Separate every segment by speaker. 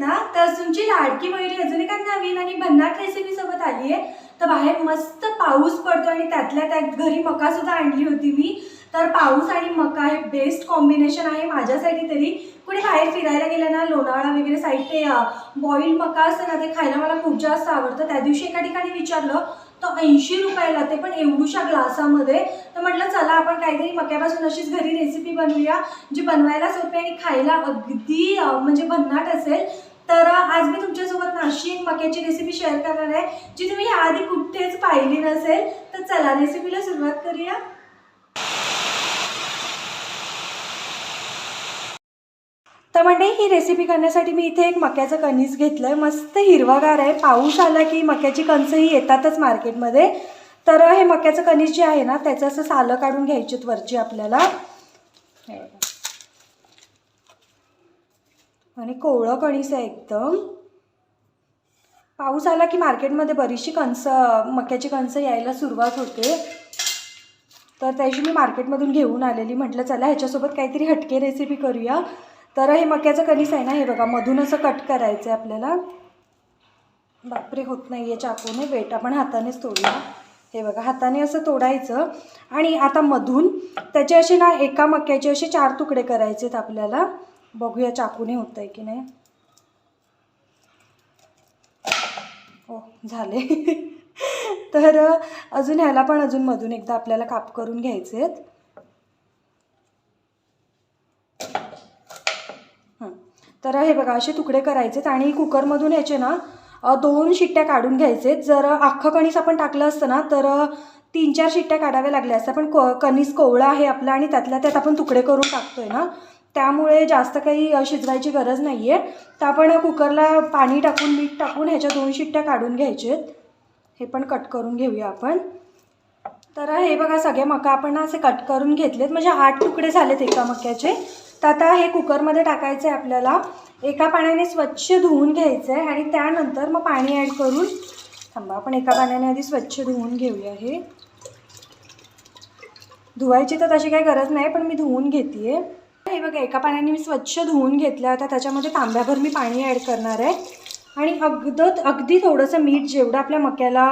Speaker 1: ना तर तुमची लाडकी मयुरी अजून एका नवीन आणि भन्नाट रेसिपी सोबत आली आहे. तर बाहेर मस्त पाऊस पडतो आणि त्यातल्या त्यात घरी मका सुद्धा आणली होती मी. तर पाऊस आणि मका हे बेस्ट कॉम्बिनेशन आहे माझ्यासाठी तरी. कुठे बाहेर फिरायला गेलं ना लोणावळा वगैरे साईड ते बॉईल मका असतं ना ते खायला मला खूप जास्त आवडतं. त्या दिवशी एका ठिकाणी विचारलं तर ऐंशी रुपयाला ते पण एवढूशा ग्लासामध्ये? तर म्हटलं चला आपण काहीतरी मक्यापासून अशीच घरी रेसिपी बनवूया जी बनवायला सोपी आणि खायला अगदी म्हणजे भन्नाट असेल. तर आज मी तुमच्यासोबत नाशिक मक्याची रेसिपी शेअर करणार आहे जी तुम्ही याआधी कुठेच पाहिली नसेल तर चला रेसिपीला सुरुवात करूया. तर म्हणजे ही रेसिपी करण्यासाठी मी इथे एक मक्याचं कणीस घेतलं आहे मस्त हिरवागार आहे. पाऊस आला की मक्याची कणसंही येतातच मार्केटमध्ये. तर हे मक्याचं कणीस जे आहे ना त्याचं असं सालं काढून घ्यायचे वरची आपल्याला हे बघा. आणि कोवळं कणीस आहे एकदम. पाऊस आला की मार्केटमध्ये बरीचशी कणसं मक्याची कणसं यायला सुरुवात होते. तर त्याची मी मार्केटमधून घेऊन आलेली. म्हटलं चला ह्याच्यासोबत काहीतरी हटके रेसिपी करूया. तर हे मक्याचं कणीस आहे ना हे बघा मधून असं कट करायचं आहे आपल्याला. बापरे होत नाही आहे चाकूने. वेट आपण हातानेच तोडूया. हे बघा हाताने असं तोडायचं. आणि आता मधून त्याचे असे ना एका मक्याचे असे चार तुकडे करायचे आहेत आपल्याला. बघूया चाकूने होत आहे की नाही. हो झाले. तर अजून ह्याला पण अजून मधून एकदा आपल्याला काप करून घ्यायचे आहेत तर हे बघा असे तुकडे करायचेत आणि कुकरमधून ह्याचे ना दोन शिट्ट्या काढून घ्यायचे जर अख्खं कणीस आपण टाकलं असतं ना तर तीन चार शिट्ट्या काढाव्या लागल्या असतात पण क कणीस कोवळा आहे आपला आणि त्यातल्या त्यात आपण तुकडे करून टाकतोय ना. त्यामुळे जास्त काही शिजवायची गरज नाही आहे तर आपण कुकरला पाणी टाकून मीठ टाकून ह्याच्या दोन शिट्ट्या काढून घ्यायचेत. हे पण कट करून घेऊया आपण. तर हे बघा सगळे मका आपण असे कट करून घेतलेत. म्हणजे आठ तुकडे झालेत एका मक्याचे. तर आता हे कुकरमध्ये टाकायचं आहे आपल्याला. एका पाण्याने स्वच्छ धुवून घ्यायचं आहे आणि त्यानंतर मग पाणी ॲड करून थांबा आपण एका पाण्याने आधी स्वच्छ धुवून घेऊया हे. धुवायची तर तशी काही गरज नाही पण मी धुवून घेते हे बघा एका पाण्याने मी स्वच्छ धुवून घेतलं आता त्याच्यामध्ये तांब्याभर मी पाणी ॲड करणार आहे. आणि अगदत अगदी थोडंसं मीठ जेवढं आपल्या मक्याला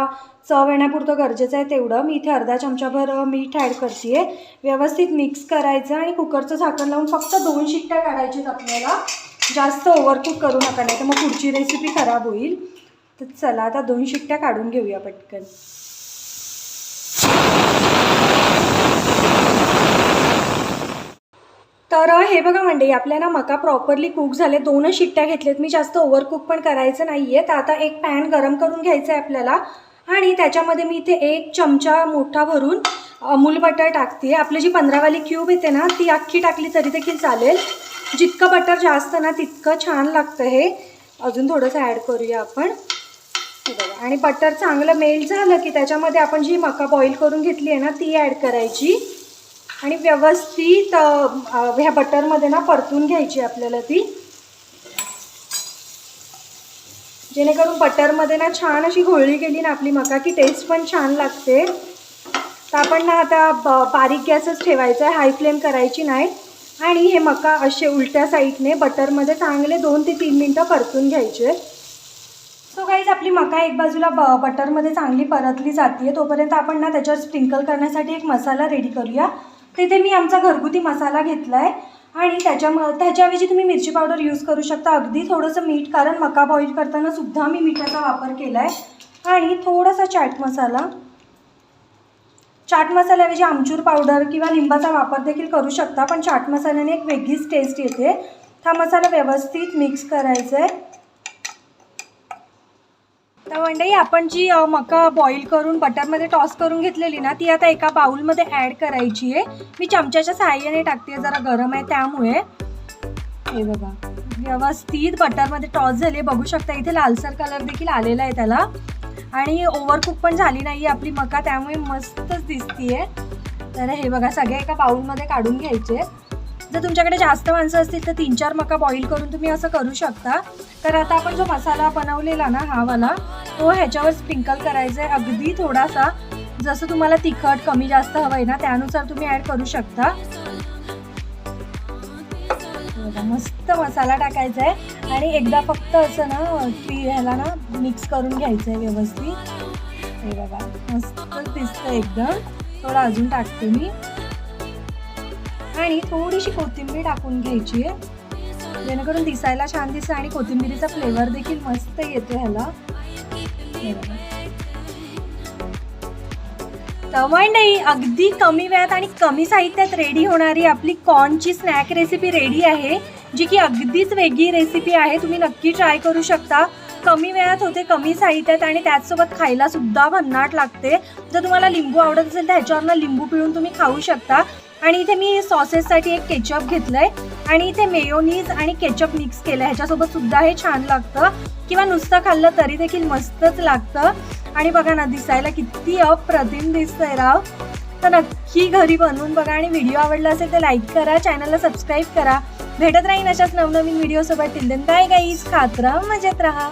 Speaker 1: चव येण्यापुरतं गरजेचं आहे तेवढं मी इथे अर्धा चमचाभर मीठ ॲड करते आहे व्यवस्थित मिक्स करायचं आणि कुकरचं झाकण लावून फक्त दोन शिट्ट्या काढायच्यात आपल्याला. जास्त ओव्हरकुक करू नका नाही तर मग पुढची रेसिपी खराब होईल. तर चला आता दोन शिट्ट्या काढून घेऊया पटकन. तर हे बघा मंडळी आपल्या ना मका प्रॉपरली कुक झाले. दोनच शिट्ट्या घेतल्यात. मी जास्त ओव्हरकुक पण करायचं नाही आहे तर आता एक पॅन गरम करून घ्यायचं आहे आपल्याला. आणि त्याच्यामध्ये मी इथे एक चमचा मोठा भरून अमूल बटर टाकते आपली जी पंधरावाली क्यूब येते ना ती अख्खी टाकली तरी देखील चालेल. जितकं बटर जास्त ना तितकं छान लागतं हे. अजून थोडंसं ॲड करूया आपण. बघा. आणि बटर चांगलं मेल्ट झालं की त्याच्यामध्ये आपण जी मका बॉईल करून घेतली आहे ना ती ॲड करायची. आणि व्यवस्थित ह्या बटरमध्ये ना परतून घ्यायची आपल्याला ती. जेणेकरून बटरमध्ये ना छान अशी घोळली गेली ना आपली मका की टेस्ट पण छान लागते. तर आपण ना आता ब बारीक गॅसच ठेवायचा आहे हाय फ्लेम करायची नाही. आणि हे मका असे उलट्या साईडने बटरमध्ये चांगले दोन ते तीन मिनटं परतून घ्यायचे. सो गाईज आपली मका एक बाजूला ब बटरमध्ये चांगली परतली जाते तोपर्यंत आपण ना त्याच्यावर स्प्रिंकल करण्यासाठी एक मसाला रेडी करूया. तिथे मी आमचा घरगुती मसाला घेतला आहे आणि त्याच्याम त्याच्याऐवजी तुम्ही मिरची पावडर यूज करू शकता. अगदी थोडंसं मीठ कारण मका बॉईल करताना सुद्धा मी मिठाचा वापर केला आहे आणि थोडासा चाट मसाला. चाट मसाल्याऐवजी आमचूर पावडर किंवा लिंबाचा वापर देखील करू शकता पण चाट मसाल्याने एक वेगळीच टेस्ट येते. हा मसाला व्यवस्थित मिक्स करायचा आहे मंडळी आपण जी मका बॉईल करून बटरमध्ये टॉस करून घेतलेली ना ती आता एका बाउलमध्ये ॲड करायची आहे मी चमच्याच्या सहाय्याने टाकते जरा गरम आहे त्यामुळे. हे बघा व्यवस्थित बटरमध्ये टॉस झाले बघू शकता इथे लालसर कलर देखील आलेला आहे त्याला. आणि ओव्हरकुक पण झाली नाही आपली मका त्यामुळे मस्तच दिसतीये. तर हे बघा सगळे एका बाउलमध्ये काढून घ्यायचे. जर तुमच्याकडे जास्त माणसं असतील तर तीन चार मका बॉईल करून तुम्ही असं करू शकता. तर आता आपण जो मसाला बनवलेला ना हा वाला तो ह्याच्यावर स्प्रिंकल करायचा आहे अगदी थोडासा. जसं तुम्हाला तिखट कमी जास्त हवं आहे ना त्यानुसार तुम्ही ॲड करू शकता. मस्त मसाला टाकायचा आहे आणि एकदा फक्त असं ना ती ह्याला ना मिक्स करून घ्यायचं आहे व्यवस्थित. हे बघा मस्त दिसतं एकदम. थोडं अजून टाकते मी. आणि थोडीशी कोथिंबीर टाकून घ्यायची आहे. जेणेकरून दिसायला छान दिसतं आणि कोथिंबिरीचा फ्लेवर देखील मस्त येतो ह्याला. हे नाही अगदी कमी वेळात आणि कमी साहित्यात रेडी होणारी आपली कॉर्नची स्नॅक रेसिपी रेडी आहे जी की अगदीच वेगळी रेसिपी आहे. तुम्ही नक्की ट्राय करू शकता. कमी वेळात होते कमी साहित्यात आणि त्याचसोबत खायला सुद्धा भन्नाट लागते. जर तुम्हाला लिंबू आवडत असेल तर ह्याच्यावरनं लिंबू पिळून तुम्ही खाऊ शकता. आणि इथे मी सॉसेससाठी एक केचप घेतलंय. आणि इथे मेयोनीज आणि केचअप मिक्स केलं ह्याच्यासोबत सुद्धा हे छान लागतं. किंवा नुसतं खाल्लं तरी देखील मस्तच लागतं. आणि बघा ना दिसायला किती अप्रतिम दिसतंय राव. तर नक्की घरी बनवून बघा. आणि व्हिडिओ आवडला असेल तर लाईक करा चॅनलला सबस्क्राईब करा. भेटत राहीन अशाच नवनवीन व्हिडिओसोबत. टिल देन बाय गाईज खात राहा मजेत राहा.